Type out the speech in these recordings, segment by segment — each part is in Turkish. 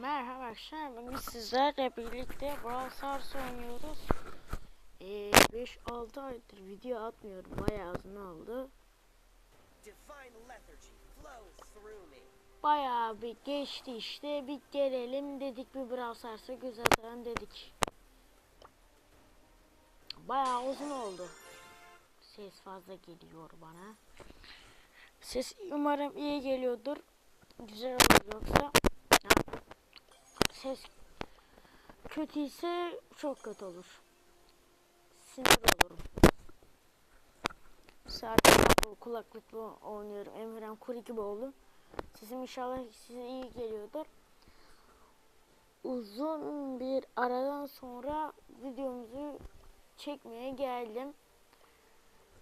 Merhaba arkadaşlar bugün sizlerle birlikte Brawl Stars oynuyoruz. Ee, 5-6 aydır video atmıyorum bayağı uzun oldu. Bayağı bir geçti işte bir gelelim dedik bir Brawl Stars'a göz atalım dedik. Bayağı uzun oldu. Ses fazla geliyor bana. Ses umarım iyi geliyordur. Güzel olur yoksa ses kötüyse çok kötü olur. Sinir olurum. Zaten bu kulaklıkla oynuyorum. Emre'm kuru gibi oldum. Sesim inşallah size iyi geliyordur. Uzun bir aradan sonra videomuzu çekmeye geldim.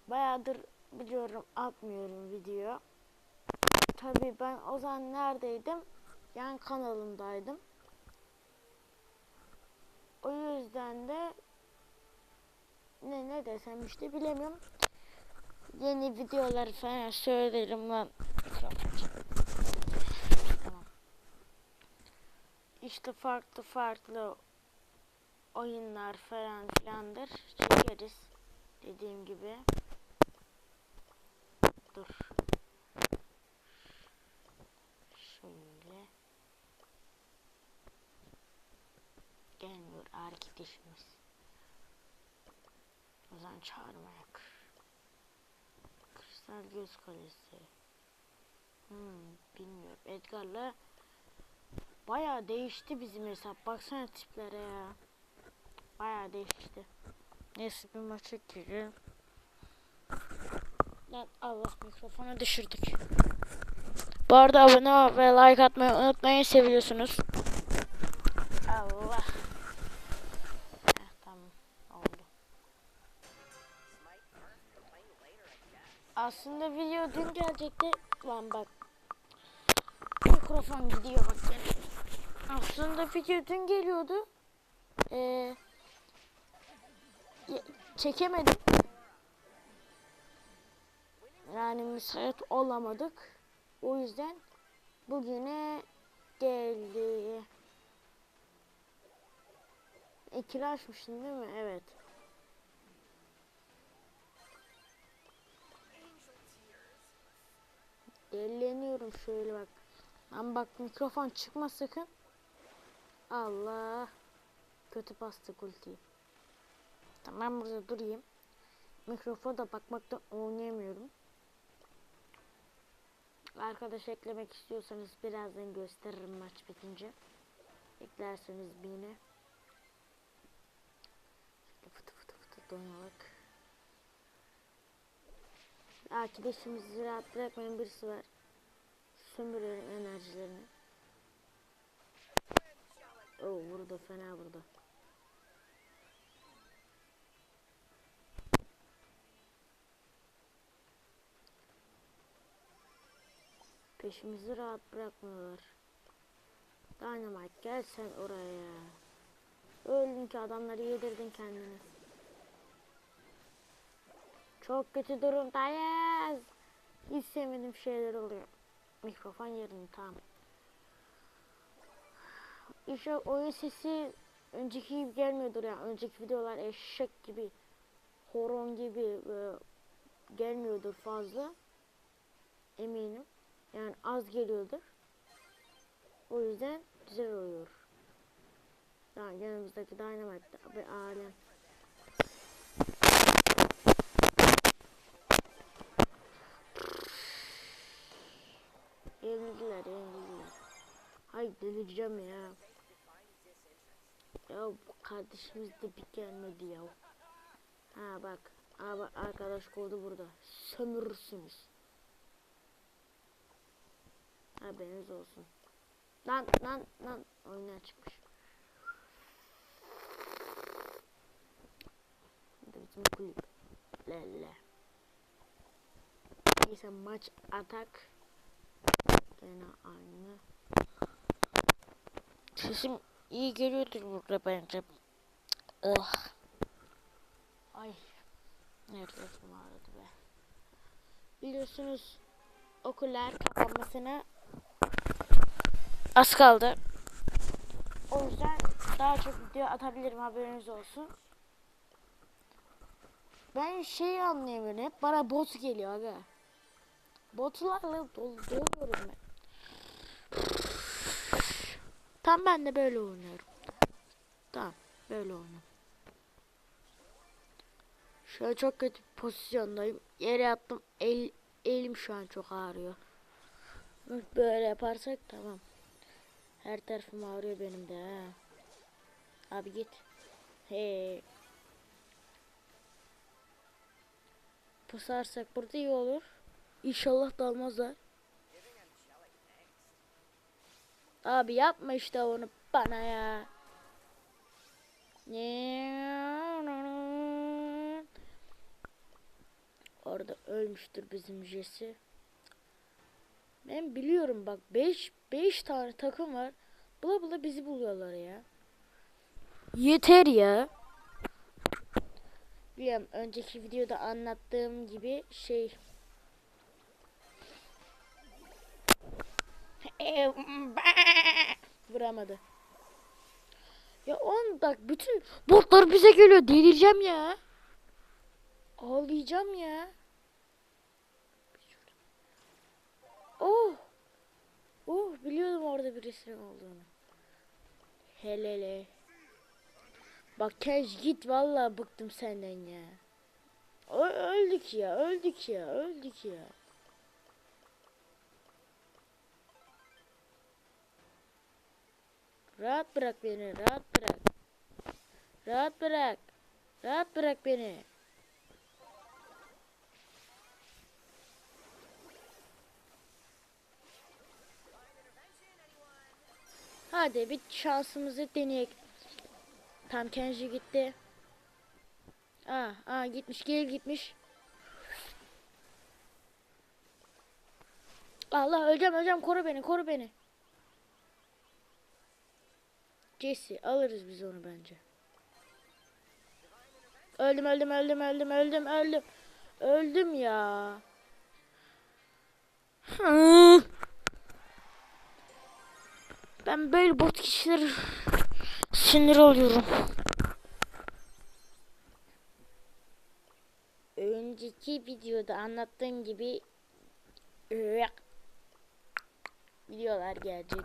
Bayağıdır biliyorum atmıyorum video. Tabii ben o zaman neredeydim? Yan kanalımdaydım. O yüzden de ne ne desem işte bilemiyorum. Yeni videolar falan söylerim lan. Tamam. İşte farklı farklı oyunlar falan filandır çekeriz. Dediğim gibi. Dur. Şöyle. Gelmiyor arkadaşımız. O zaman çağırmayak. Kristal göz kalesi. Hmm, bilmiyorum. Edgar'la bayağı değişti bizim hesap. Baksana tiplere ya. Bayağı değişti. Neyse bir maça girelim. Lan Allah mikrofonu düşürdük. Bu arada abone ve like atmayı unutmayın seviyorsunuz. Aslında video dün gelecekti. Lan bak. Mikrofon gidiyor bak gene. Aslında video dün geliyordu. Ee, çekemedim. Yani müsait olamadık. O yüzden bugüne geldi. İkili açmıştın değil mi? Evet. Delleniyorum şöyle bak. Lan bak mikrofon çıkma sakın. Allah. Kötü bastık ultiyi. Tamam burada durayım. Mikrofona bakmaktan oynayamıyorum. Arkadaş eklemek istiyorsanız birazdan gösteririm maç bitince. Eklerseniz. Şöyle fıtı fıtı fıtı donalık. Arkadaşımızı rahat bırakmayan birisi var. Sömürüyorum enerjilerini. Oo burada fena burada. Peşimizi rahat bırakmıyorlar. Dynamite gel sen oraya. Öldün ki adamları yedirdin kendini. Çok kötü durumdayız. Hiç sevmediğim şeyler oluyor. Mikrofon yerini tamam. İşte oyun sesi önceki gibi gelmiyordur ya. Önceki videolar eşek gibi, horon gibi e, gelmiyordur fazla. Eminim. Yani az geliyordur. O yüzden güzel oluyor. Yani yanımızdaki Dynamite bir alem. Yenildiler, yenildiler. Hay delireceğim ya. Ya kardeşimiz de bir gelmedi ya. Ha bak. Abi arkadaş kodu burada. Sömürürsünüz. Haberiniz olsun. Lan lan lan. Bu da bizim kulüp. Lele. Neyse maç atak. Gene aynı. Sesim iyi geliyordur burada bence. Oh. Ay. Nefesim ağrıdı be. Biliyorsunuz okullar kapanmasına az kaldı. O yüzden daha çok video atabilirim haberiniz olsun. Ben şeyi anlayamıyorum. Hep bana bot geliyor aga. Botlarla dol doluyorum ben. Tam ben de böyle oynuyorum. Tamam böyle oynuyorum. An çok kötü bir pozisyondayım. Yere yattım. El, elim şu an çok ağrıyor. Böyle yaparsak tamam. Her tarafım ağrıyor benim de ha. Abi git. Hey. Pusarsak burada iyi olur. İnşallah dalmazlar. Abi yapma işte onu bana ya. Orada ölmüştür bizim Jesse. Ben biliyorum bak 5 5 tane takım var. Bula bula bizi buluyorlar ya. Yeter ya. Biliyorum önceki videoda anlattığım gibi şey Vuramadı. Ya on bak bütün botlar bize geliyor. Delireceğim ya. Ağlayacağım ya. Oh. Oh biliyordum orada birisinin olduğunu. Helele. Bak Kenj git vallahi bıktım senden ya. Ö- öldük ya öldük ya öldük ya. Rahat bırak beni rahat bırak. Rahat bırak. Rahat bırak beni. Hadi bir şansımızı deneyek. Tam Kenji gitti. Aa, aa gitmiş, geri gitmiş. Allah öleceğim, öleceğim. Koru beni, koru beni. Jesse, alırız biz onu bence. Öldüm, öldüm, öldüm, öldüm, öldüm, öldüm. Öldüm ya. Ben böyle bot kişiler sinir oluyorum. Önceki videoda anlattığım gibi videolar gelecek.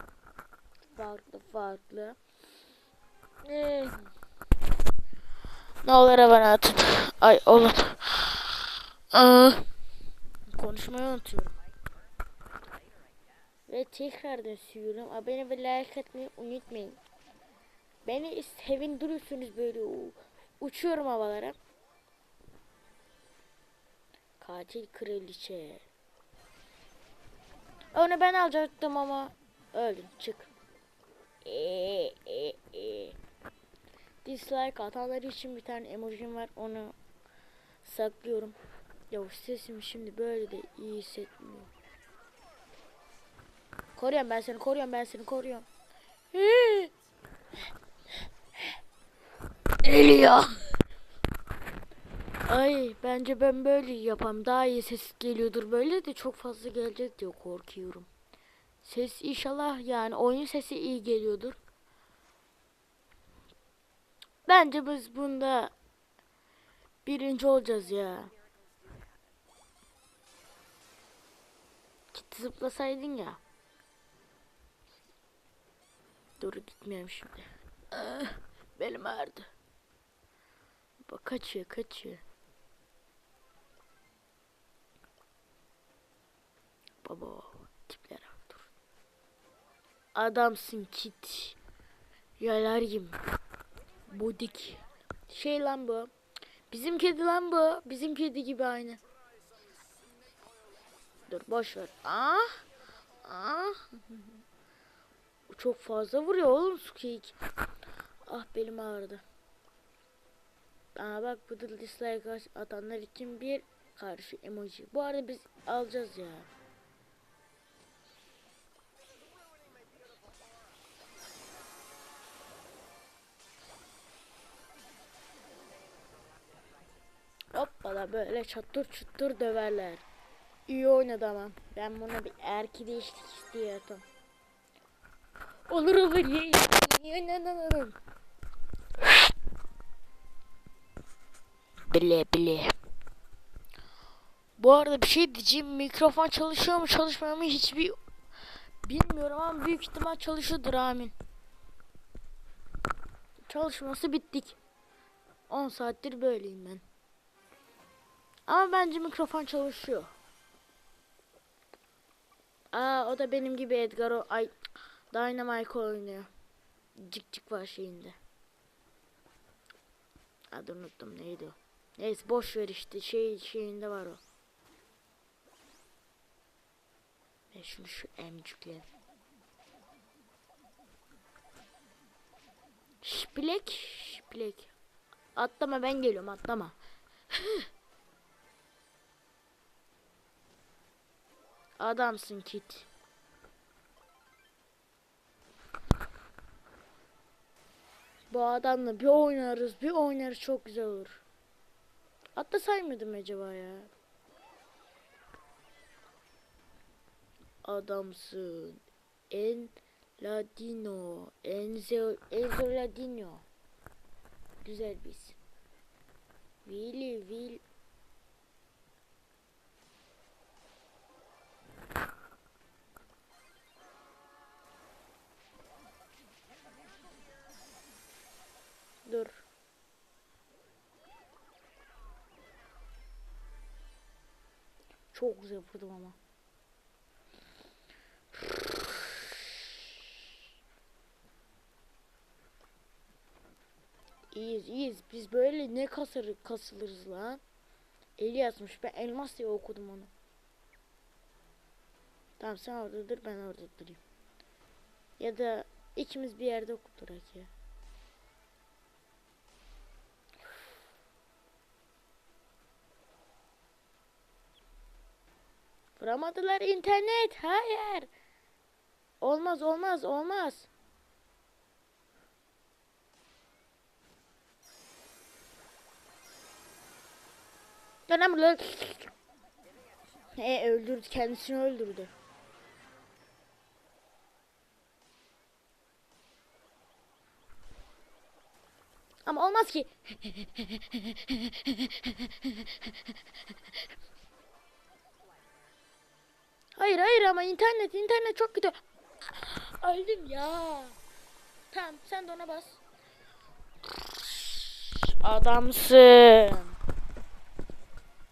Farklı farklı. Ne olur bana atın. Ay oğlum. Aa, konuşmayı unutuyorum. Ve tekrardan söylüyorum. Abone ve like atmayı unutmayın. Beni sevindiriyorsunuz böyle. Uçuyorum havalara. Katil kraliçe. Onu ben alacaktım ama öldün çık. Ee, ee, ee. Dislike atanlar için bir tane emojim var onu saklıyorum. Ya sesim şimdi böyle de iyi hissetmiyorum. Koruyorum ben seni, koruyorum ben seni, koruyorum. Ölüyor. Ay bence ben böyle yapam. Daha iyi ses geliyordur. Böyle de çok fazla gelecek diye korkuyorum. Ses inşallah yani oyun sesi iyi geliyordur. Bence biz bunda birinci olacağız ya. Git zıplasaydın ya. Dur gitmiyorum şimdi. Ah, belim ağrıdı. Bak kaçıyor kaçıyor. Baba tiplere bak dur. Adamsın kit. Yalar gibi. Budik. Şey lan bu. Bizim kedi lan bu. Bizim kedi gibi aynı. Dur boş ver. Ah. Ah. Çok fazla vuruyor oğlum Squeak. Ah belim ağrıdı. Aa bak bu da dislike atanlar için bir karşı emoji. Bu arada biz alacağız ya. Hoppala böyle çatır çutur döverler. İyi oynadı ama. Ben buna bir erki değişiklik istiyordum. Olur olur ye. ye, ye, na, na, na, na. Bile bile. Bu arada bir şey diyeceğim. Mikrofon çalışıyor mu çalışmıyor mu hiçbir bilmiyorum ama büyük ihtimal çalışıyordur amin. Çalışması bittik. 10 saattir böyleyim ben. Ama bence mikrofon çalışıyor. Aa o da benim gibi Edgar o ay Dynamite oynuyor. Cik cik var şeyinde. Adı unuttum neydi o. Neyse boş ver işte şey şeyinde var o. Ve şunu şu emcükle. Şpilek şpilek. Atlama ben geliyorum atlama. Adamsın Kit. Bu adamla bir oynarız, bir oynarız çok güzel olur. Atlasay mıydım acaba ya? Adamsın. En Ladino. Enzo, Enzo Ladino. Güzel bir isim. Willy Will Dur. Çok güzel vurdum ama. İyiyiz iyiyiz. Biz böyle ne kasır, kasılırız lan. Eli yazmış. Ben elmas diye okudum onu. Tamam sen orada dur ben orada durayım. Ya da ikimiz bir yerde okuturak ya. Vuramadılar internet. Hayır. Olmaz olmaz olmaz. Burada. E öldürdü kendisini öldürdü. Ama olmaz ki. Hayır hayır ama internet internet çok kötü. Öldüm ya. Tamam sen de ona bas. Adamsın.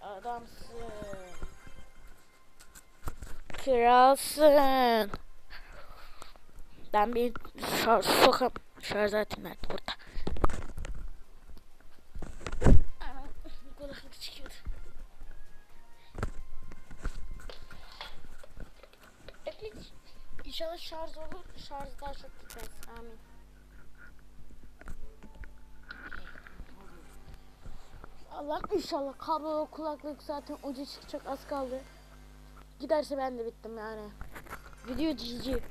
Adamsın. Kralsın. Ben bir şarj sokam. Şarj nerede burada? Şarj olur. Şarj daha çok gitmez. Amin. Allah inşallah kablo kulaklık zaten ucu çıkacak az kaldı. Giderse ben de bittim yani. Video cici.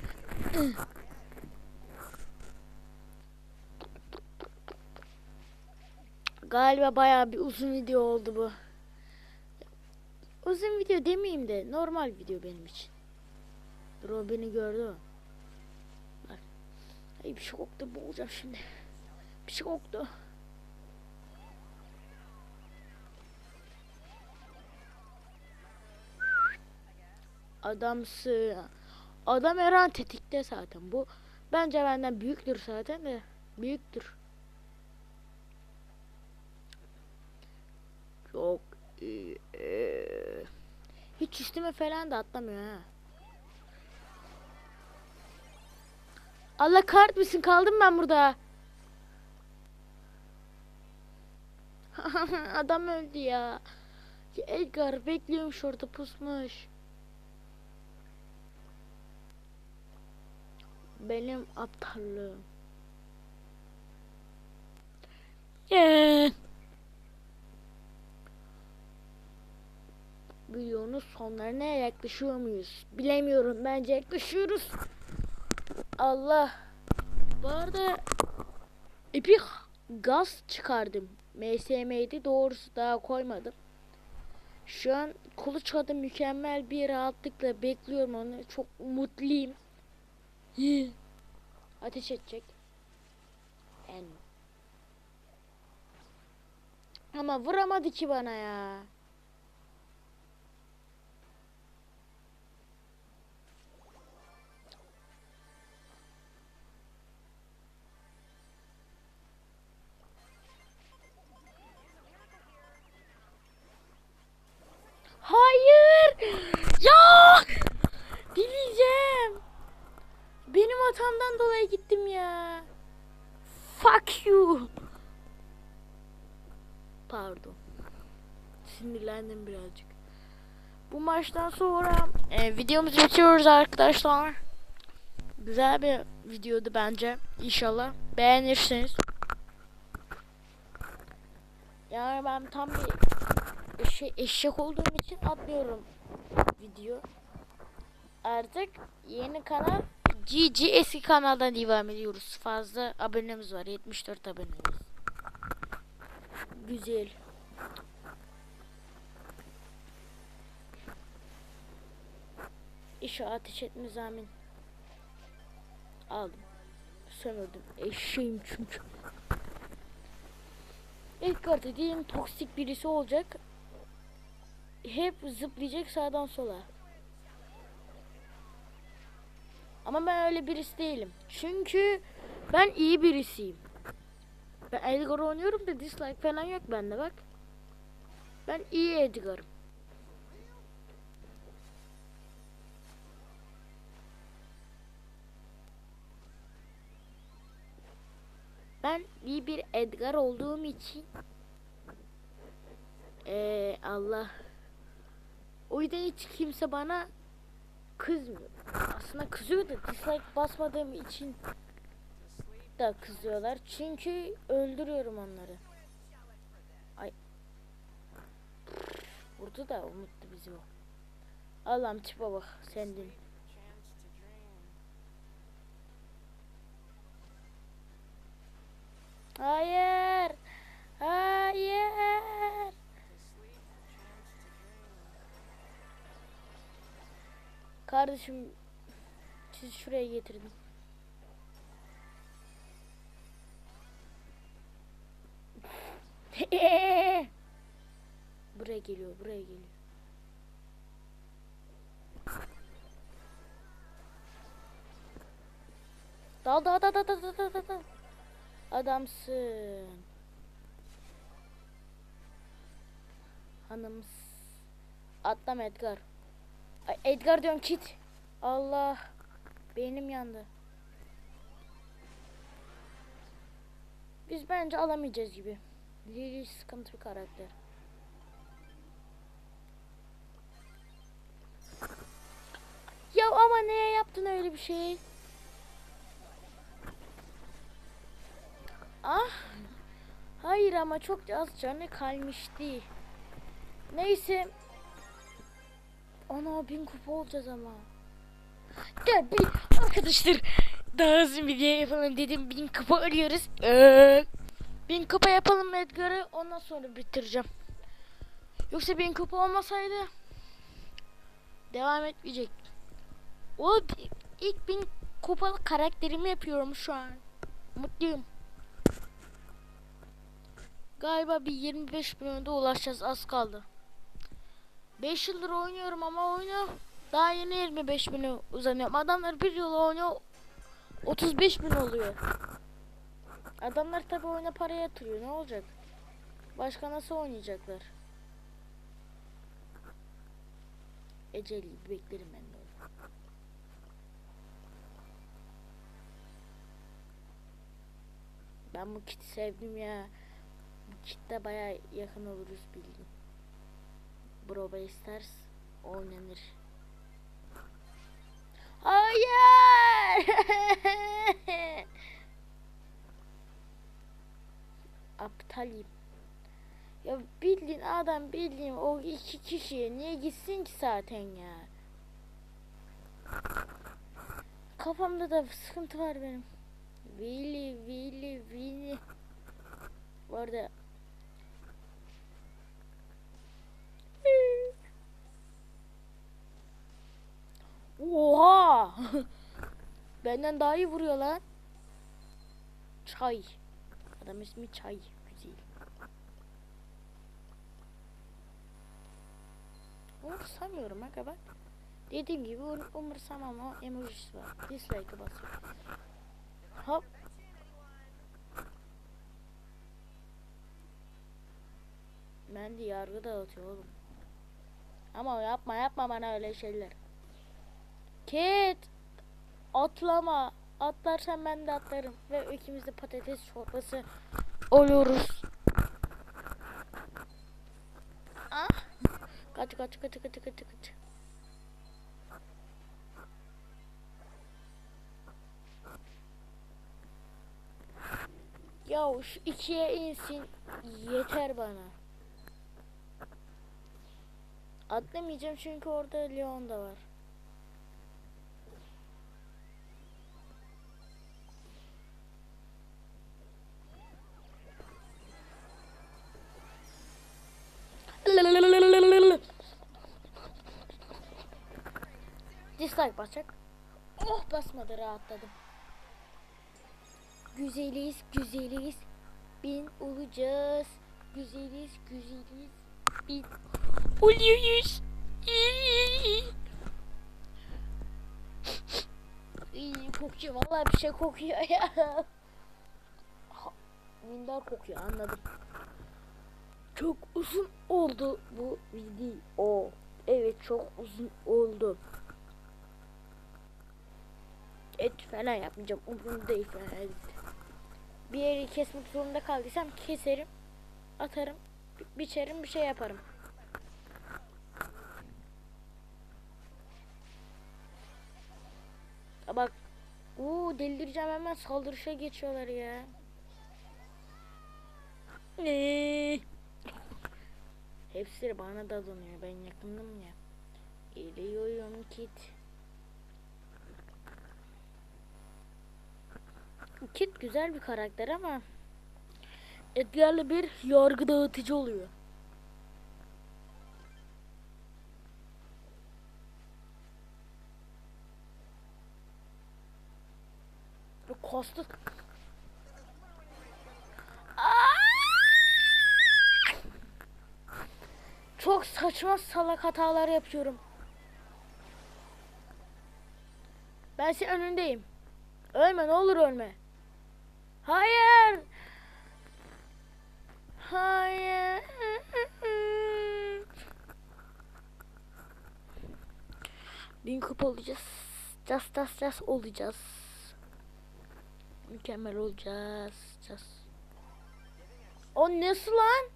Galiba bayağı bir uzun video oldu bu. Uzun video demeyeyim de normal video benim için. Beni gördü. Bak. Bir şey koktu boğulacağım şimdi. Bir şey koktu. Adamsı. Adam her an tetikte zaten bu. Bence benden büyüktür zaten de. Büyüktür. Çok iyi. Hiç üstüme falan da atlamıyor ha. Allah kahretmesin kaldım ben burada. Adam öldü ya. ya. Edgar bekliyormuş orada pusmuş. Benim aptallığım. Yeah. Videonun sonlarına yaklaşıyor muyuz? Bilemiyorum. Bence yaklaşıyoruz. Allah. Bu arada Epic gaz çıkardım. MSM'ydi doğrusu daha koymadım. Şu an kuluçkada mükemmel bir rahatlıkla bekliyorum onu. Çok mutluyum. Ateş edecek. En. Ama vuramadı ki bana ya. Sinirlendim birazcık. Bu maçtan sonra e, videomuzu bitiriyoruz arkadaşlar. Güzel bir videodu bence. İnşallah beğenirsiniz. Yani ben tam bir eşe- eşek olduğum için atlıyorum video. Artık yeni kanal GG eski kanaldan devam ediyoruz. Fazla abonemiz var. 74 abonemiz. Güzel. İşe ateş etme zamin. Aldım. Sömürdüm. Eşeğim çünkü. İlk kartı diyelim toksik birisi olacak. Hep zıplayacak sağdan sola. Ama ben öyle birisi değilim. Çünkü ben iyi birisiyim. Ben Edgar oynuyorum da dislike falan yok bende bak. Ben iyi Edgar'ım. Ben iyi bir Edgar olduğum için ee, Allah o yüzden hiç kimse bana kızmıyor. Aslında kızıyor da dislike basmadığım için da kızıyorlar. Çünkü öldürüyorum onları. Ay. Vurdu da unuttu bizi o. Allah'ım tipe bak sendin. Hayır. Hayır. Kardeşim siz şuraya getirdim. buraya geliyor, buraya geliyor. Dal dal dal dal dal dal dal. Adamsın. Hanım. Atlama Edgar. Ay, Edgar diyorum kit. Allah. Beynim yandı. Biz bence alamayacağız gibi. Lily sıkıntı bir karakter. Ya ama neye yaptın öyle bir şey? Ah. Hayır ama çok az canı kalmıştı. Neyse. Ana bin kupa olacağız ama. Gel bir arkadaşlar. Daha hızlı video yapalım dedim. Bin kupa arıyoruz. Ee, bin kupa yapalım Edgar'ı. Ondan sonra bitireceğim. Yoksa bin kupa olmasaydı devam etmeyecek. O ilk bin kupalı karakterimi yapıyorum şu an. Mutluyum. Galiba bir 25 bin önde ulaşacağız az kaldı. 5 yıldır oynuyorum ama oyunu daha yeni 25 bine uzanıyorum. Adamlar bir yıl oynuyor 35 bin oluyor. Adamlar tabi oyuna para yatırıyor ne olacak? Başka nasıl oynayacaklar? Eceli beklerim ben de. Ben bu kiti sevdim ya. Kitle baya yakın oluruz bildiğin. Brawl Stars oynanır. Hayır! Aptalim. Ya bildiğin adam bildiğin o iki kişiye niye gitsin ki zaten ya? Kafamda da sıkıntı var benim. Willy, Willy, Willy. Bu arada Benden daha iyi vuruyor lan. Çay. Adam ismi Çay. Güzel. Umursamıyorum aga bak. Dediğim gibi um- umursamama emojisi var. Dislike'ı basıyorum. Hop. Ben de yargı dağıtıyor oğlum. Ama yapma yapma bana öyle şeyler. Kit. Atlama. Atlarsan ben de atlarım. Ve ikimiz de patates çorbası oluyoruz. Ah. Kaç kaç kaç kaç kaç kaç. Ya şu ikiye insin yeter bana. Atlamayacağım çünkü orada Leon da var. Dislike basacak. Oh basmadı rahatladım. Güzeliz, güzeliz. Bin olacağız. Güzeliz, güzeliz. Bin oluyoruz. İyi kokuyor. Vallahi bir şey kokuyor ya. Ha, Minder kokuyor anladım. Çok uzun oldu bu video. Evet çok uzun oldu. Et falan yapmayacağım. Umurumda değil falan. Bir yeri kesmek zorunda kaldıysam keserim. Atarım. bi- Biçerim bir şey yaparım. Ya Bak. Uuu delireceğim hemen saldırışa geçiyorlar ya. Ne? Hepsi bana da donuyor. Ben yakındım ya. Geliyorum kit. Kit güzel bir karakter ama Edgar'la bir yargı dağıtıcı oluyor. Kastı. Çok saçma salak hatalar yapıyorum. Ben senin önündeyim. Ölme ne olur ölme. Hayır. Hayır. Kupa olacağız. Cas cas cas olacağız. Mükemmel olacağız. Cas. O nasıl lan?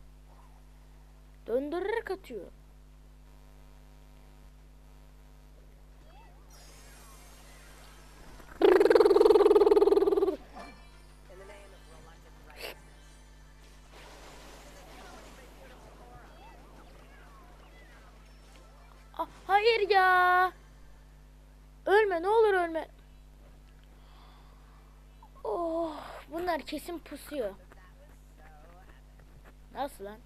Döndürerek atıyor. Bunlar kesin pusuyor. Nasıl lan?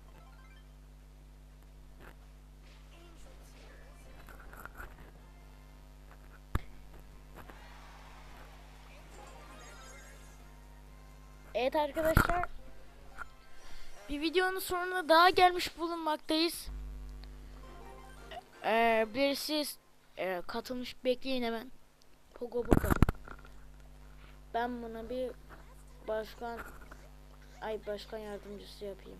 Evet arkadaşlar. Bir videonun sonuna daha gelmiş bulunmaktayız. Ee, birisi e, katılmış bekleyin hemen. Pogo burada. Ben buna bir başkan ay başkan yardımcısı yapayım.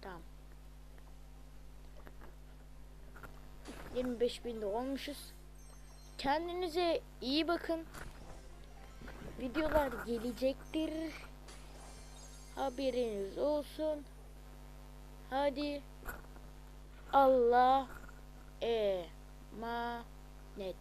Tamam. 25 binde olmuşuz. Kendinize iyi bakın. Videolar gelecektir. Haberiniz olsun. Hadi. Allah emanet.